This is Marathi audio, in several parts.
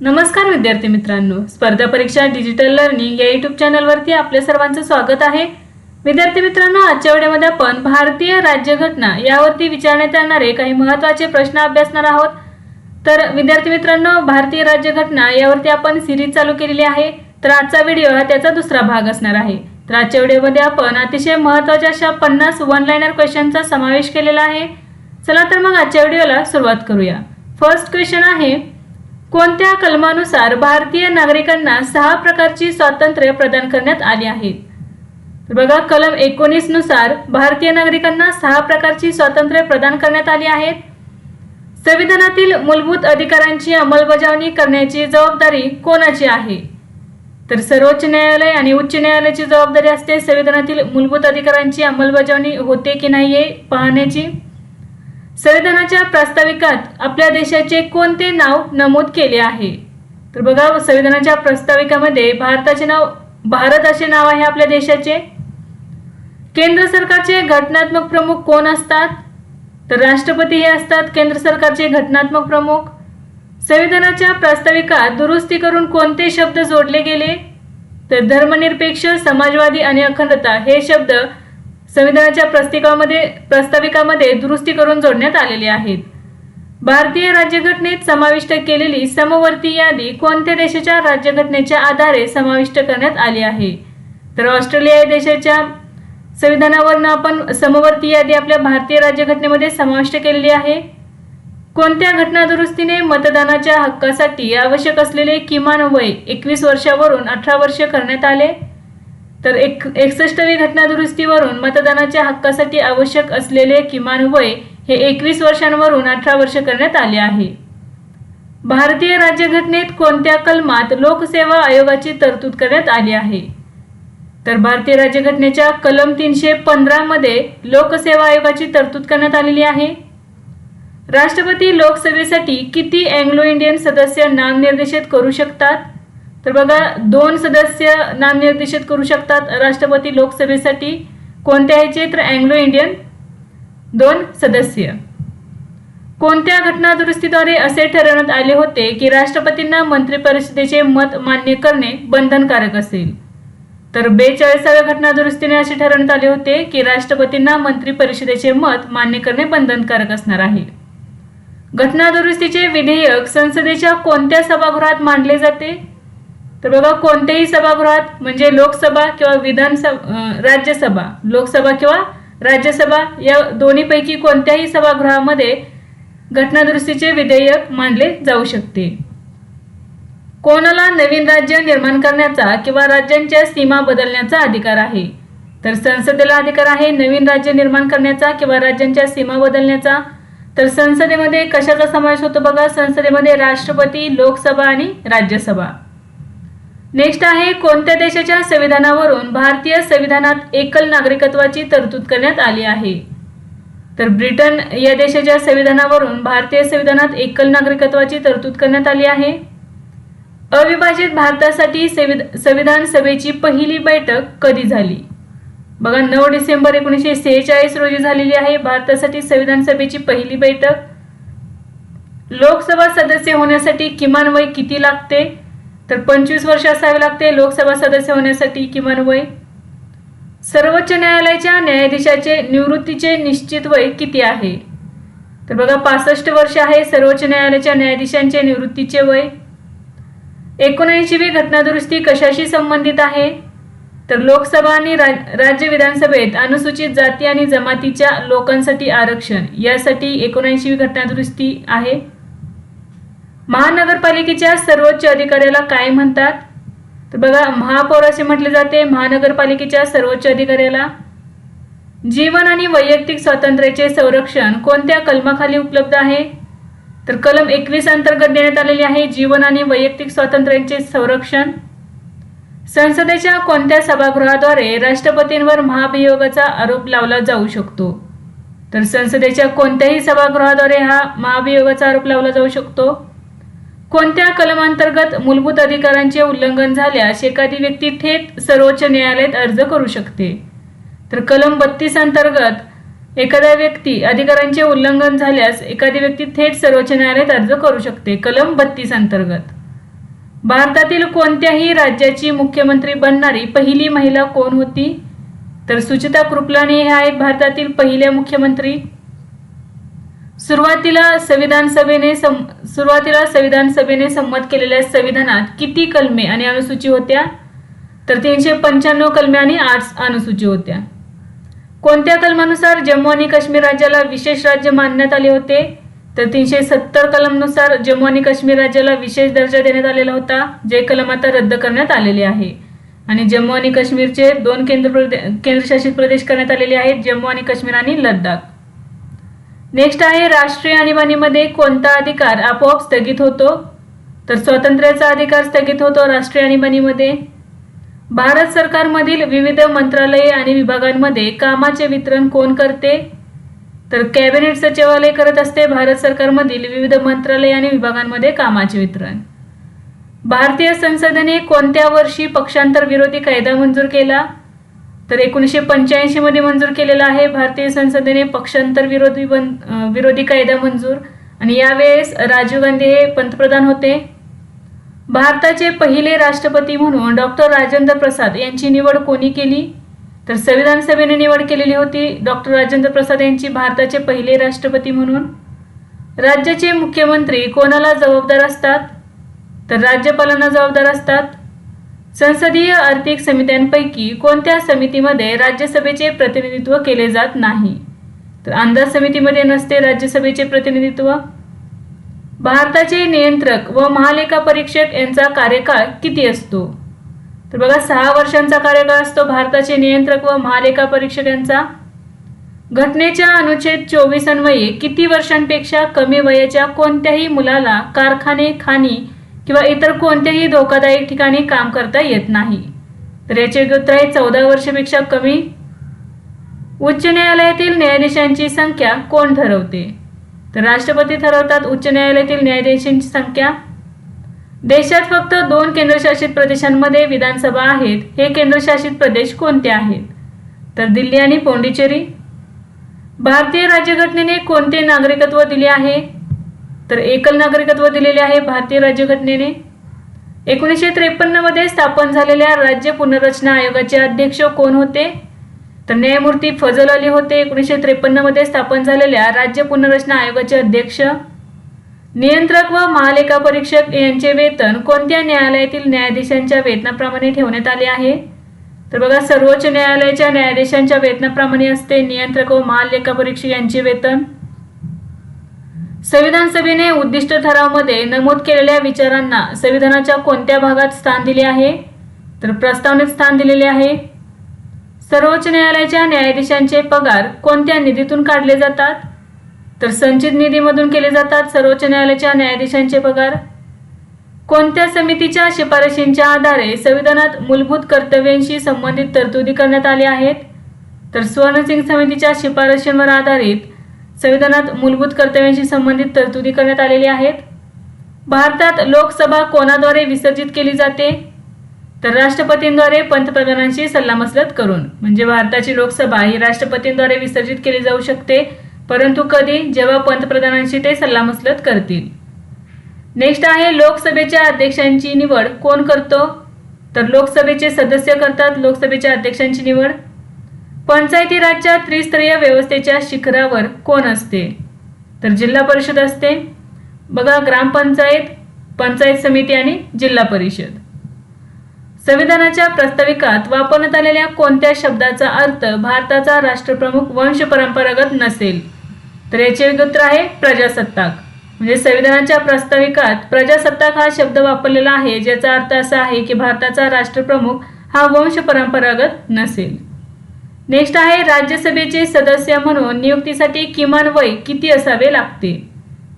नमस्कार विद्यार्थी मित्रांनो. स्पर्धा परीक्षा डिजिटल लर्निंग या युट्यूब चॅनलवरती आपल्या सर्वांचं स्वागत आहे. विद्यार्थी मित्रांनो आजच्या वेळेमध्ये आपण भारतीय राज्यघटना यावरती विचारण्यात येणारे काही महत्त्वाचे प्रश्न अभ्यासणार आहोत. तर विद्यार्थी मित्रांनो भारतीय राज्यघटना यावरती आपण सिरीज चालू केलेली आहे. तर आजचा व्हिडिओ हा त्याचा दुसरा भाग असणार आहे. तर आजच्या व्हिडिओमध्ये आपण अतिशय महत्त्वाच्या अशा पन्नास वन लाईनर क्वेश्चनचा समावेश केलेला आहे. चला तर मग आजच्या व्हिडिओला सुरुवात करूया. फर्स्ट क्वेश्चन आहे कोणत्या कलमानुसार भारतीय नागरिकांना सहा प्रकारची स्वातंत्र्य प्रदान करण्यात आली आहेत बघा कलम एकोणीसनुसार भारतीय नागरिकांना सहा प्रकारची स्वातंत्र्य प्रदान करण्यात आली आहेत संविधानातील मूलभूत अधिकारांची अंमलबजावणी करण्याची जबाबदारी कोणाची आहे? तर सर्वोच्च न्यायालय आणि उच्च न्यायालयाची जबाबदारी असते. संविधानातील मूलभूत अधिकारांची अंमलबजावणी होते की नाही हे पाहण्याची? संविधानाच्या प्रास्ताविकात आपल्या देशाचे कोणते नाव नमूद केले आहे? तर बघा संविधानाच्या प्रास्ताविकामध्ये भारताचे नाव भारत असे नाव आहे आपल्या देशाचे. केंद्र सरकारचे घटनात्मक प्रमुख कोण असतात? तर राष्ट्रपती हे असतात केंद्र सरकारचे घटनात्मक प्रमुख. संविधानाच्या प्रास्ताविकात दुरुस्ती करून कोणते शब्द जोडले गेले? तर धर्मनिरपेक्ष समाजवादी आणि अखंडता हे शब्द संविधानाच्या प्रस्तिकामध्ये प्रस्ताविकामध्ये दुरुस्ती करून जोडण्यात आलेले आहेत. भारतीय राज्यघटनेत समाविष्ट केलेली समवर्ती यादी कोणत्या देशाच्या राज्यघटनेच्या आधारे समाविष्ट करण्यात आली आहे? तर ऑस्ट्रेलिया या देशाच्या संविधानावरनं आपण समवर्ती यादी आपल्या भारतीय राज्यघटनेमध्ये समाविष्ट केलेली आहे. कोणत्या घटना दुरुस्तीने मतदानाच्या हक्कासाठी आवश्यक असलेले किमान वय एकवीस वर्षावरून अठरा वर्ष करण्यात आले? तर एक एकसष्टवी घटनादुरुस्तीवरून मतदानाच्या हक्कासाठी आवश्यक असलेले किमान वय हे एकवीस वर्षांवरून अठरा वर्ष करण्यात आले आहे. भारतीय राज्यघटनेत कोणत्या कलमात लोकसेवा आयोगाची तरतूद करण्यात आली आहे? तर भारतीय राज्यघटनेच्या कलम तीनशे पंधरामध्ये लोकसेवा आयोगाची तरतूद करण्यात आलेली आहे. राष्ट्रपती लोकसभेसाठी किती अँग्लो इंडियन सदस्य नामनिर्देशित करू शकतात? तर बघा दोन सदस्य नामनिर्देशित करू शकतात. राष्ट्रपती लोकसभेसाठी कोणत्या ह्याचे तर अँग्लो इंडियन दोन सदस्य. कोणत्या घटनादुरुस्तीद्वारे असे ठरवण्यात आले होते की राष्ट्रपतींना मंत्रिपरिषदेचे मत मान्य करणे बंधनकारक असेल? तर बेचाळीसाव्या घटनादुरुस्तीने असे ठरवण्यात आले होते की राष्ट्रपतींना मंत्रिपरिषदेचे मत मान्य करणे बंधनकारक असणार आहे. घटनादुरुस्तीचे विधेयक संसदेच्या कोणत्या सभागृहात मांडले जाते? तर बाबा कोणत्याही सभागृहात म्हणजे लोकसभा किंवा विधानसभा राज्यसभा लोकसभा किंवा राज्यसभा या दोन्हीपैकी कोणत्याही सभागृहामध्ये घटनादुरुस्तीचे विधेयक मांडले जाऊ शकते. कोणाला नवीन राज्य निर्माण करण्याचा किंवा राज्यांच्या सीमा बदलण्याचा अधिकार आहे तर संसदेला अधिकार आहे नवीन राज्य निर्माण करण्याचा किंवा राज्यांच्या सीमा बदलण्याचा. तर संसदेमध्ये कशाचा समावेश होतो बघा संसदेमध्ये राष्ट्रपती लोकसभा आणि राज्यसभा. नेक्स्ट आहे कोणत्या देशाच्या संविधानावरून भारतीय संविधानात एकल नागरिकत्वाची तरतूद करण्यात आली आहे? तर ब्रिटन या देशाच्या संविधानावरून भारतीय संविधानात एकल नागरिकत्वाची तरतूद करण्यात आली आहे. अविभाजित भारतासाठी संविधान सभेची पहिली बैठक कधी झाली? बघा नऊ डिसेंबर एकोणीसशे सेहेचाळीस रोजी झालेली आहे. भारतासाठी संविधान सभेची पहिली बैठक. लोकसभा सदस्य होण्यासाठी किमान वय किती लागते? तर पंचवीस वर्ष असावे लागते लोकसभा सदस्य होण्यासाठी किमान वय? सर्वोच्च न्यायालयाच्या न्यायाधीशाचे निवृत्तीचे निश्चित वय किती आहे? तर बघा पासष्ट वर्ष आहे सर्वोच्च न्यायालयाच्या न्यायाधीशांचे निवृत्तीचे वय. एकोणऐंशीवी घटनादुरुस्ती कशाशी संबंधित आहे? तर लोकसभा आणि राज्य विधानसभेत अनुसूचित जाती आणि जमातीच्या लोकांसाठी आरक्षण यासाठी एकोणऐंशीवी घटनादुरुस्ती आहे. महानगरपालिकेच्या सर्वोच्च अधिकाऱ्याला काय म्हणतात? तर बघा महापौर असे म्हटले जाते महानगरपालिकेच्या सर्वोच्च अधिकाऱ्याला जीवन आणि वैयक्तिक स्वातंत्र्याचे संरक्षण कोणत्या कलमाखाली उपलब्ध आहे? तर कलम एकवीस अंतर्गत देण्यात आलेले आहे जीवन आणि वैयक्तिक स्वातंत्र्याचे संरक्षण. संसदेच्या कोणत्या सभागृहाद्वारे राष्ट्रपतींवर महाभियोगाचा आरोप लावला जाऊ शकतो? तर संसदेच्या कोणत्याही सभागृहाद्वारे हा महाभियोगाचा आरोप लावला जाऊ शकतो? कोणत्या कलमांतर्गत मूलभूत अधिकारांचे उल्लंघन झाल्यास एखादी व्यक्ती थेट सर्वोच्च न्यायालयात अर्ज करू शकते? तर कलम बत्तीस अंतर्गत एखाद्या व्यक्ती अधिकारांचे उल्लंघन झाल्यास एखादी व्यक्ती थेट सर्वोच्च न्यायालयात अर्ज करू शकते. कलम बत्तीस अंतर्गत. भारतातील कोणत्याही राज्याची मुख्यमंत्री बनणारी पहिली महिला कोण होती? तर सुचिता कृपलानी ह्या आहेत भारतातील पहिल्या मुख्यमंत्री सुरुवातीला संविधान सभेने सम सुरुवातीला संविधान सभेने संमत केलेल्या संविधानात किती कलमे आणि अनुसूची होत्या? तर तीनशे पंच्याण्णव कलमे आणि आठ अनुसूची होत्या. कोणत्या कलमानुसार जम्मू आणि काश्मीर राज्याला विशेष राज्य मानण्यात आले होते? तर तीनशे सत्तर कलमनुसार जम्मू आणि काश्मीर राज्याला विशेष दर्जा देण्यात आलेला होता जे कलम आता रद्द करण्यात आलेले आहे. आणि जम्मू आणि काश्मीरचे दोन केंद्र प्रदे केंद्रशासित प्रदेश करण्यात आलेले आहेत जम्मू आणि काश्मीर आणि लद्दाख. नेक्स्ट आहे राष्ट्रीय आणीबाणीमध्ये कोणता अधिकार आपोआप स्थगित होतो? तर स्वातंत्र्याचा अधिकार स्थगित होतो राष्ट्रीय आणीबाणीमध्ये. भारत सरकारमधील विविध मंत्रालये आणि विभागांमध्ये कामाचे वितरण कोण करते? तर कॅबिनेट सचिवालय करत असते भारत सरकारमधील विविध मंत्रालय आणि विभागांमध्ये कामाचे वितरण. भारतीय संसदेने कोणत्या वर्षी पक्षांतर विरोधी कायदा मंजूर केला? तर एकोणीसशे पंच्याऐंशी मध्ये मंजूर केलेला आहे भारतीय संसदेने पक्षांतर विरोधी बन विरोधी कायदा मंजूर. आणि यावेळेस राजीव गांधी हे पंतप्रधान होते. भारताचे पहिले राष्ट्रपती म्हणून डॉक्टर राजेंद्र प्रसाद यांची निवड कोणी केली? तर संविधान सभेने निवड केलेली होती डॉक्टर राजेंद्र प्रसाद यांची भारताचे पहिले राष्ट्रपती म्हणून. राज्याचे मुख्यमंत्री कोणाला जबाबदार असतात? तर राज्यपालांना जबाबदार असतात. संसदीय आर्थिक समित्यांपैकी कोणत्या समितीमध्ये राज्यसभेचे प्रतिनिधित्व केले जात नाही? तर अंदाज समितीमध्ये नसते राज्यसभेचे प्रतिनिधित्व. भारताचे नियंत्रक व महालेखा परीक्षक यांचा कार्यकाळ किती असतो? तर बघा सहा वर्षांचा कार्यकाळ असतो भारताचे नियंत्रक व महालेखा परीक्षक यांचा. घटनेच्या अनुच्छेद चोवीस अन्वये किती वर्षांपेक्षा कमी वयाच्या कोणत्याही मुलाला कारखाने खाणी किंवा इतर कोणत्याही धोकादायक ठिकाणी काम करता येत नाही. तर याचे उत्तर आहे चौदा वर्षापेक्षा कमी उच्च न्यायालयातील न्यायाधीशांची संख्या कोण ठरवते? तर राष्ट्रपती ठरवतात उच्च न्यायालयातील न्यायाधीशांची संख्या. देशात फक्त दोन केंद्रशासित प्रदेशांमध्ये विधानसभा आहेत. हे केंद्रशासित प्रदेश कोणते आहेत? तर दिल्ली आणि पोंडिचेरी. भारतीय राज्यघटनेने कोणते नागरिकत्व दिले आहे? तर एकल नागरिकत्व दिलेले आहे भारतीय राज्यघटनेने. एकोणीसशे त्रेपन्नमध्ये स्थापन झालेल्या राज्य पुनर्रचना आयोगाचे अध्यक्ष कोण होते? तर न्यायमूर्ती फजल अली होते. एकोणीसशे त्रेपन्नमध्ये स्थापन झालेल्या राज्य पुनर्रचना आयोगाचे अध्यक्ष. नियंत्रक व महालेखा परीक्षक यांचे वेतन कोणत्या न्यायालयातील न्यायाधीशांच्या वेतनाप्रमाणे ठेवण्यात आले आहे? तर बघा सर्वोच्च न्यायालयाच्या न्यायाधीशांच्या वेतनाप्रमाणे असते नियंत्रक व महालेखा परीक्षक यांचे वेतन. संविधान सभेने उद्दिष्ट ठरावमध्ये नमूद केलेल्या विचारांना संविधानाच्या कोणत्या भागात स्थान दिले आहे? तर प्रस्तावनेत स्थान दिलेले आहे. सर्वोच्च न्यायालयाच्या न्यायाधीशांचे पगार कोणत्या निधीतून काढले जातात? तर संचित निधीमधून केले जातात सर्वोच्च न्यायालयाच्या न्यायाधीशांचे पगार. कोणत्या समितीच्या शिफारशींच्या आधारे संविधानात मूलभूत कर्तव्यांशी संबंधित तरतुदी करण्यात आल्या आहेत? तर स्वर्णसिंग समितीच्या शिफारशींवर आधारित संविधानात मूलभूत कर्तव्यांशी संबंधित तरतुदी करण्यात आलेल्या आहेत. भारतात लोकसभा कोणाद्वारे विसर्जित केली जाते? तर राष्ट्रपतींद्वारे पंतप्रधानांशी सल्लामसलत करून म्हणजे भारताची लोकसभा ही राष्ट्रपतींद्वारे विसर्जित केली जाऊ शकते परंतु कधी? जेव्हा पंतप्रधानांशी ते सल्लामसलत करतील. नेक्स्ट आहे लोकसभेच्या अध्यक्षांची निवड कोण करतो? तर लोकसभेचे सदस्य करतात लोकसभेच्या अध्यक्षांची निवड. पंचायती राजच्या त्रिस्तरीय व्यवस्थेच्या शिखरावर कोण असते? तर जिल्हा परिषद असते. बघा ग्रामपंचायत पंचायत समिती आणि जिल्हा परिषद. संविधानाच्या प्रस्ताविकात वापरण्यात आलेल्या कोणत्या शब्दाचा अर्थ भारताचा राष्ट्रप्रमुख वंश परंपरागत नसेल? तर याचे उत्तर आहे प्रजासत्ताक. म्हणजे संविधानाच्या प्रस्ताविकात प्रजासत्ताक हा शब्द वापरलेला आहे ज्याचा अर्थ असा आहे की भारताचा राष्ट्रप्रमुख हा वंश परंपरागत नसेल. नेक्स्ट आहे राज्यसभेचे सदस्य म्हणून नियुक्तीसाठी किमान वय किती असावे लागते?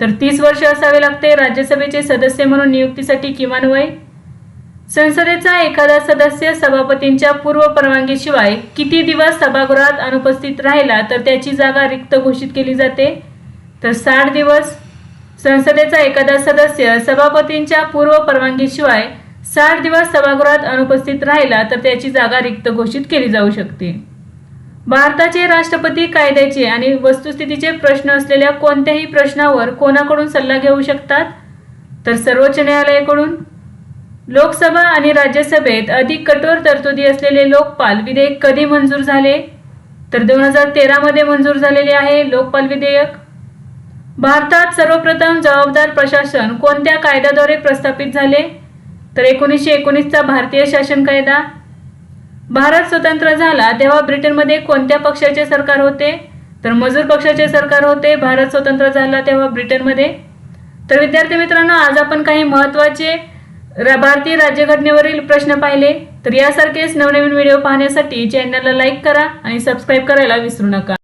तर तीस वर्ष असावे लागते. राज्यसभेचे सदस्य म्हणून नियुक्तीसाठी किमान वय? संसदेचा एखादा सदस्य सभापतींच्या पूर्व परवानगीशिवाय किती दिवस सभागृहात अनुपस्थित राहिला तर त्याची जागा रिक्त घोषित केली जाते? तर साठ दिवस. संसदेचा एखादा सदस्य सभापतींच्या पूर्व परवानगीशिवाय साठ दिवस सभागृहात अनुपस्थित राहिला तर त्याची जागा रिक्त घोषित केली जाऊ शकते. भारताचे राष्ट्रपती कायद्याचे आणि वस्तुस्थितीचे प्रश्न असलेल्या कोणत्याही प्रश्नावर कोणाकडून सल्ला घेऊ शकतात? तर सर्वोच्च न्यायालयाकडून. लोकसभा आणि राज्यसभेत अधिक कठोर तरतुदी असलेले लोकपाल विधेयक कधी मंजूर झाले? तर दोन हजार तेरामध्ये मंजूर झालेले आहे लोकपाल विधेयक. भारतात सर्वप्रथम जबाबदार प्रशासन कोणत्या कायद्याद्वारे प्रस्थापित झाले? तर एकोणीसशे एकोणीसचा भारतीय शासन कायदा. भारत स्वतंत्र झाला तेव्हा ब्रिटनमध्ये कोणत्या पक्षाचे सरकार होते? तर मजूर पक्षाचे सरकार होते भारत स्वतंत्र झाला तेव्हा ब्रिटनमध्ये. तर विद्यार्थी मित्रांनो आज आपण काही महत्त्वाचे र- भारतीय राज्यघटनेवरील प्रश्न पाहिले. तर यासारखेच नवनवीन व्हिडिओ पाहण्यासाठी चॅनलला लाईक करा आणि सबस्क्राईब करायला विसरू नका.